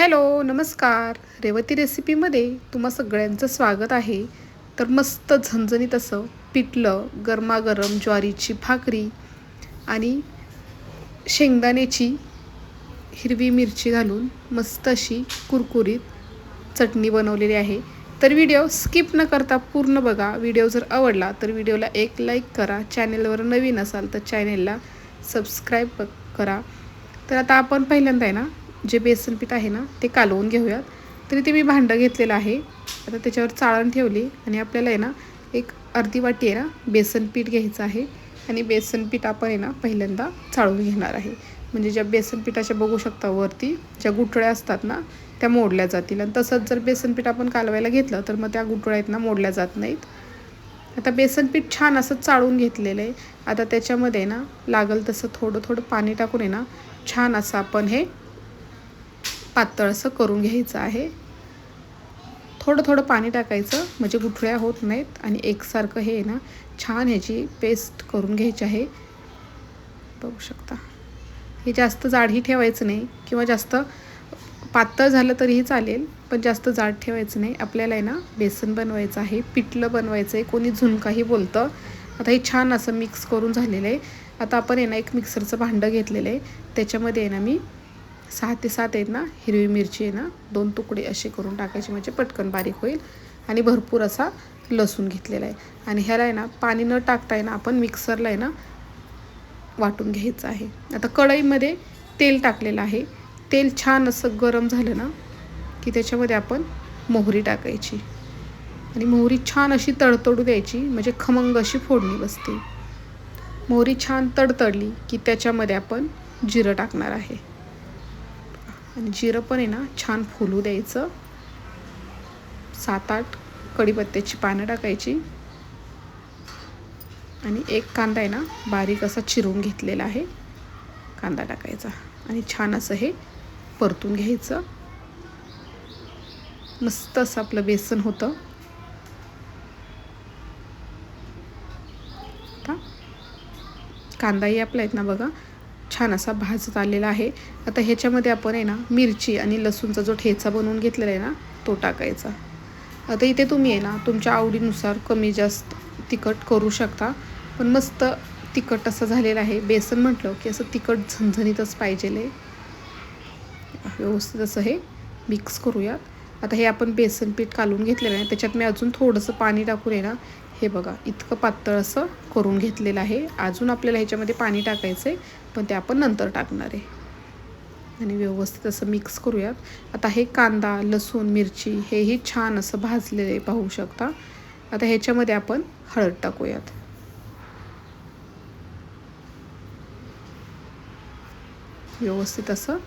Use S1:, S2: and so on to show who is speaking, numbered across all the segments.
S1: Hello नमस्कार. रेवती रेसिपीमध्ये तुम्हा सगळ्यांचं स्वागत आहे. तर मस्त झणझणीत असं पिठलं गरमागरम ज्वारीची भाकरी आणि शेंगदाण्याची हिरवी मिरची घालून मस्त अशी कुरकुरीत चटणी बनवलेली आहे. तर व्हिडिओ स्किप न करता पूर्ण बघा. व्हिडिओ जर आवडला तर व्हिडिओला एक लाईक करा. चॅनेलवर नवीन असाल तर चॅनेलला सबस्क्राईब करा. तर आता आपण पहिल्यांदा आहे ना जे बेसन पीठ आहे ना ते कालवून घेऊयात. तरी ते मी भांडं घेतलेलं आहे. आता त्याच्यावर चाळण ठेवली आणि आपल्याला आहे ना एक अर्धी वाटी आहे ना बेसन पीठ घ्यायचं आहे. आणि बेसन पीठ आपण आहे ना पहिल्यांदा चाळून घेणार आहे. म्हणजे ज्या बेसन पिठाच्या बघू शकता वरती ज्या गुठळ्या असतात ना त्या मोडल्या जातील. आणि तसंच जर बेसन पीठ आपण कालवायला घेतलं तर मग त्या गुठळ्या आहेत ना मोडल्या जात नाहीत. आता बेसन पीठ छान असं चाळून घेतलेलं आहे. आता त्याच्यामध्ये ना लागल तसं थोडं थोडं पाणी टाकून आहे ना छान असं आपण हे पातळ असं करून घ्यायचं आहे. थोडं थोडं पाणी टाकायचं म्हणजे गुठळ्या होत नाहीत आणि एकसारखं हे ना छान ह्याची पेस्ट करून घ्यायची आहे. बघू शकता. हे जास्त जाडही ठेवायचं नाही किंवा जास्त पातळ झालं तरीही चालेल पण जास्त जाड ठेवायचं नाही. आपल्याला आहे ना बेसन बनवायचं आहे पिठलं बनवायचं आहे कोणी झुणकाही बोलतं. आता हे छान असं मिक्स करून झालेलं आहे. आता आपण आहे ना एक मिक्सरचं भांडं घेतलेलं आहे. त्याच्यामध्ये आहे ना मी सहा ते सात आहेत ना हिरवी मिरची आहे ना दोन तुकडे असे करून टाकायचे म्हणजे पटकन बारीक होईल. आणि भरपूर असा लसूण घेतलेला आहे. आणि ह्याला आहे ना पाणी न टाकता आहे ना आपण मिक्सरला आहे ना वाटून घ्यायचं आहे. आता कढईमध्ये तेल टाकलेलं आहे. तेल छान असं गरम झालं ना की त्याच्यामध्ये आपण मोहरी टाकायची. आणि मोहरी छान अशी तडतडू द्यायची म्हणजे खमंग अशी फोडणी बसते. मोहरी छान तडतडली की त्याच्यामध्ये आपण जिरं टाकणार आहे. आणि जिरं पण आहे ना छान फुलू द्यायचं. सात आठ कढीपत्त्याची पानं टाकायची. आणि एक कांदा आहे ना बारीक असा चिरून घेतलेला आहे. कांदा टाकायचा. आणि छान असं हे परतून घ्यायचं. मस्त असं आपलं बेसन होतं. कांदाही आपला आहेत ना बघा. छान असा भाजत आलेला आहे. आता ह्याच्यामध्ये आपण आहे ना मिरची आणि लसूणचा जो ठेचा बनवून घेतलेला आहे ना तो टाकायचा. आता इथे तुम्ही आहे ना तुमच्या आवडीनुसार कमी जास्त तिखट करू शकता. पण मस्त तिखट असं झालेलं आहे. बेसन म्हटलं की असं तिखट झणझणीतच पाहिजे व्यवस्थित असं हे मिक्स करूयात. आता हे आपण बेसन पीठ कालून घेतलेलं आहे. त्याच्यात मी अजून थोडंसं पाणी टाकून आहे ना हे बघा इतकं पातळ असं करून घेतलेलं आहे. अजून आपल्याला ह्याच्यामध्ये पाणी टाकायचं आहे पण ते आपण नंतर टाकणार आहे. आणि व्यवस्थित असं मिक्स करूयात. आता हे कांदा लसूण मिरची हेही छान असं भाजलेले पाहू शकता. आता ह्याच्यामध्ये आपण हळद टाकूयात. व्यवस्थित असं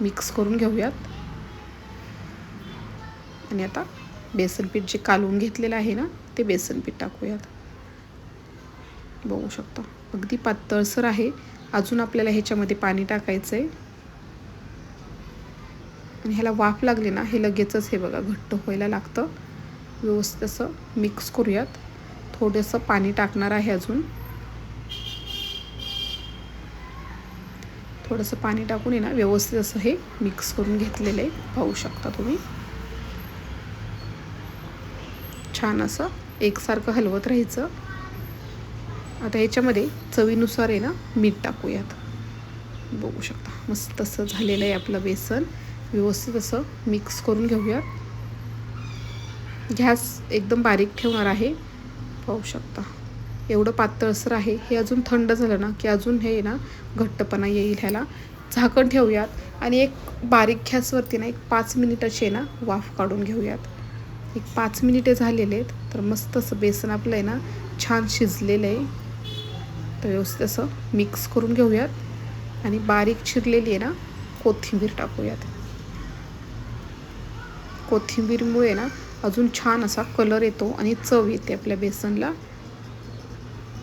S1: मिक्स करून घेऊयात. आणि आता बेसन पीठ जे कालवून घेतलेलं आहे ना ते बेसन पीठ टाकूयात. बघू शकता. अगदी पातळसर आहे. अजून आपल्याला ह्याच्यामध्ये पाणी टाकायचं आहे आणि ह्याला वाफ लागली ना हे लगेचच हे बघा घट्ट व्हायला लागतं. व्यवस्थित असं मिक्स करूयात. थोडंसं पाणी टाकणार आहे अजून. थोडंसं पाणी टाकून आहे ना व्यवस्थित असं हे मिक्स करून घेतलेलं आहे. पाहू शकता तुम्ही. छान असं एकसारखं हलवत राहायचं. आता याच्यामध्ये चवीनुसार आहे ना मीठ टाकूयात. बघू शकता मस्त असं झालेलं आहे आपलं बेसन. व्यवस्थित असं मिक्स करून घेऊयात. गॅस एकदम बारीक ठेवणार आहे. पाहू शकता. एवढं पातळसर आहे. हे अजून थंड झालं ना की अजून हे ना घट्टपणा येईल ह्याला. झाकण ठेवूयात. आणि एक बारीक गॅसवरती ना एक पाच मिनिटाची ना वाफ काढून घेऊयात. एक पाच मिनिटे झालेले आहेत. तर मस्त असं बेसन आपलं आहे ना छान शिजलेलं आहे. तर व्यवस्थित असं मिक्स करून घेऊयात. आणि बारीक चिरलेली आहे ना कोथिंबीर टाकूयात. कोथिंबीरमुळे ना अजून छान असा कलर येतो आणि चव येते आपल्या बेसनला.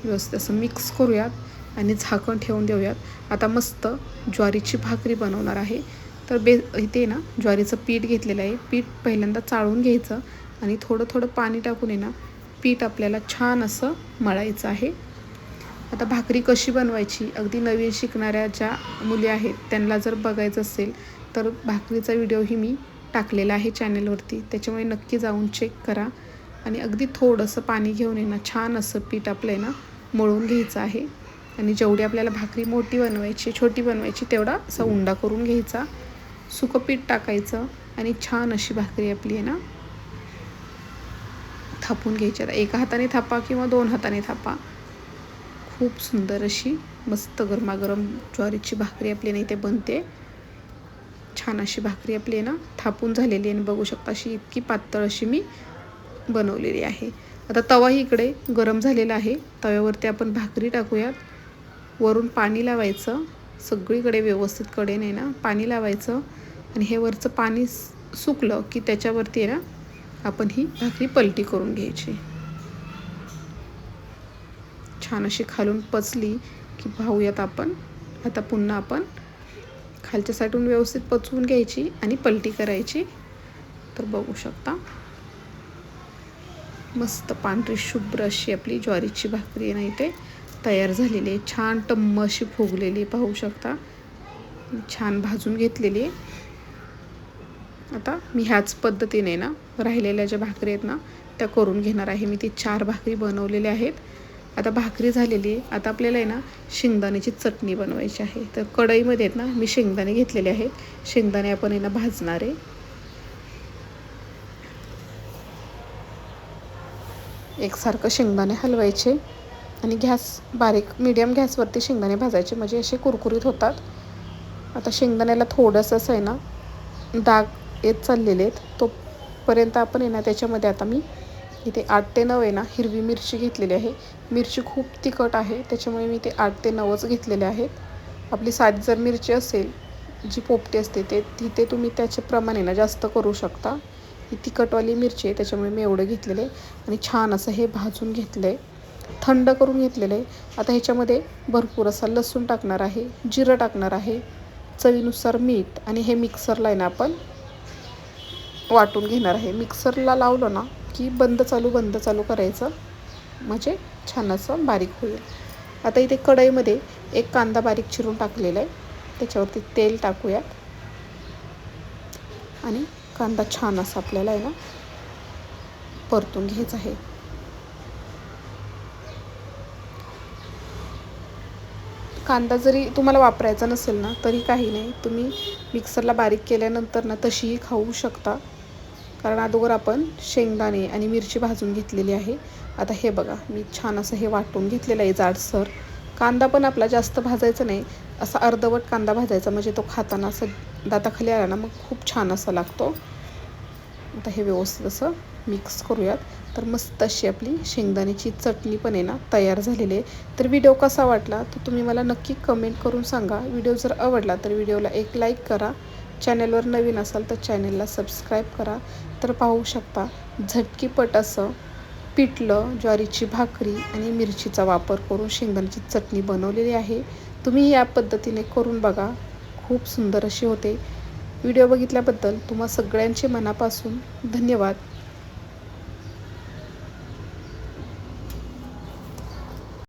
S1: व्यवस्थित असं मिक्स करूयात आणि झाकण ठेवून देऊयात. आता मस्त ज्वारीची भाकरी बनवणार आहे. तर बे इथे ना ज्वारीचं पीठ घेतलेलं आहे. पीठ पहिल्यांदा चाळून घ्यायचं. आणि थोडं थोडं पाणी टाकून आहे ना पीठ आपल्याला छान असं मळायचं आहे. आता भाकरी कशी बनवायची? अगदी नवीन शिकणाऱ्या ज्या मुली आहेत त्यांना जर बघायचं असेल तर भाकरीचा व्हिडिओही मी टाकलेला आहे चॅनलवरती. त्याच्यामुळे नक्की जाऊन चेक करा. आणि अगदी थोडंसं पाणी घेऊन आहे ना छान असं पीठ आपलं आहे ना मळून घ्यायचं आहे. आणि जेवढी आपल्याला भाकरी मोठी बनवायची छोटी बनवायची तेवढा असा उंडा करून घ्यायचा. सुकं पीठ टाकायचं आणि छान अशी भाकरी आपली आहे ना थापून घ्यायची. आता एका हाताने थापा किंवा दोन हाताने थापा. खूप सुंदर अशी मस्त गरमागरम ज्वारीची भाकरी आपली ना इथे बनते. छान अशी भाकरी आपली आहे ना थापून झालेली आहे. आणि बघू शकता अशी इतकी पातळ अशी मी बनवलेली आहे. आता तवाही इकडे गरम झालेला आहे. तव्यावरती आपण भाकरी टाकूयात. वरून पाणी लावायचं. सगळीकडे व्यवस्थित कडेने ना पाणी लावायचं. आणि हे वरचं पाणी सुकलं की त्याच्यावरती आहे ना आपण ही भाकरी पलटी करून घ्यायची. छान अशी खालून पचली की पाहूयात आपण. आता पुन्हा आपण खालच्या साईडून व्यवस्थित पचवून घ्यायची आणि पलटी करायची. तर बघू शकता. मस्त पांढरी शुभ्र अशी आपली ज्वारीची भाकरी आहे ते तयार झालेली आहे. छान टम्म अशी फुगलेली पाहू शकता. छान भाजून घेतलेली आहे. आता मी ह्याच पद्धतीने ना राहिलेल्या ज्या भाकरी आहेत ना त्या करून घेणार आहे. मी ती चार भाकरी बनवलेल्या आहेत. आता भाकरी झालेली आहे. आता आपल्याला आहे ना शेंगदाण्याची चटणी बनवायची आहे. तर कढईमध्ये आहेत ना मी शेंगदाणे घेतलेले आहेत. शेंगदाणे आपण आहे ना भाजणार आहे. एकसारखं शेंगदाणे हलवायचे आणि गॅस बारीक मीडियम गॅसवरती शेंगदाणे भाजायचे. म्हणजे असे कुरकुरीत होतात. आता शेंगदाण्याला थोडंसं असं आहे ना डाग येत चाललेले आहेत. तोपर्यंत आपण आहे ना त्याच्यामध्ये आता मी इथे आठ ते नऊ आहे ना हिरवी मिरची घेतलेली आहे. मिरची खूप तिखट आहे त्याच्यामुळे मी ते आठ ते नऊच घेतलेले आहेत. आपली सात जर मिरची असेल जी पोपटी असते ते तिथे तुम्ही त्याच्याप्रमाणे ना जास्त करू शकता. ही तिखटवाली मिरची आहे त्याच्यामुळे मी एवढं घेतलेलं आहे. आणि छान असं हे भाजून घेतलं आहे थंड करून घेतलेलं आहे. आता ह्याच्यामध्ये भरपूर असा लसूण टाकणार आहे जिरं टाकणार आहे चवीनुसार मीठ आणि हे मिक्सरला आहे ना आपण वाटून घेणार आहे. मिक्सरला लावलं ना की बंद चालू बंद चालू करायचं. म्हणजे छान असं बारीक होईल. आता इथे कढईमध्ये एक कांदा बारीक चिरून टाकलेला आहे. त्याच्यावरती तेल टाकूयात. आणि कांदा छान असा आपल्याला आहे ना परतून घ्यायचा आहे. कांदा जरी तुम्हाला वापरायचा नसेल ना तरी काही नाही. तुम्ही मिक्सरला बारीक केल्यानंतर ना तशीही खाऊ शकता. कारण अगोदर आपण शेंगदाणे आणि मिरची भाजून घेतलेली आहे. आता हे बघा मी छान असं हे वाटून घेतलेलं आहे जाडसर. कांदा पण आपला जास्त भाजायचा नाही असा अर्धवट कांदा भाजायचा म्हणजे तो खाताना असं दाताखाली आला ना मग खूप छान असा लागतो. आता हे व्यवस्थित असं मिक्स करूयात. तर मस्त अशी आपली शेंगदाण्याची चटणी पण आहे ना तयार झालेली आहे. तर व्हिडिओ कसा वाटला तर तुम्ही मला नक्की कमेंट करून सांगा. व्हिडिओ जर आवडला तर व्हिडिओला एक लाईक करा. चॅनलवर नवीन असाल तर चॅनलला सबस्क्राईब करा. तर पाहू शकता झटकीपट असं पिठलं ज्वारीची भाकरी आणि मिरचीचा वापर करून शेंगदाण्याची चटणी बनवलेली आहे. तुम्ही या पद्धतीने करून बघा. खूप सुंदर अशी होते. व्हिडिओ बघितल्याबद्दल तुम्हा सगळ्यांचे मनापासून धन्यवाद.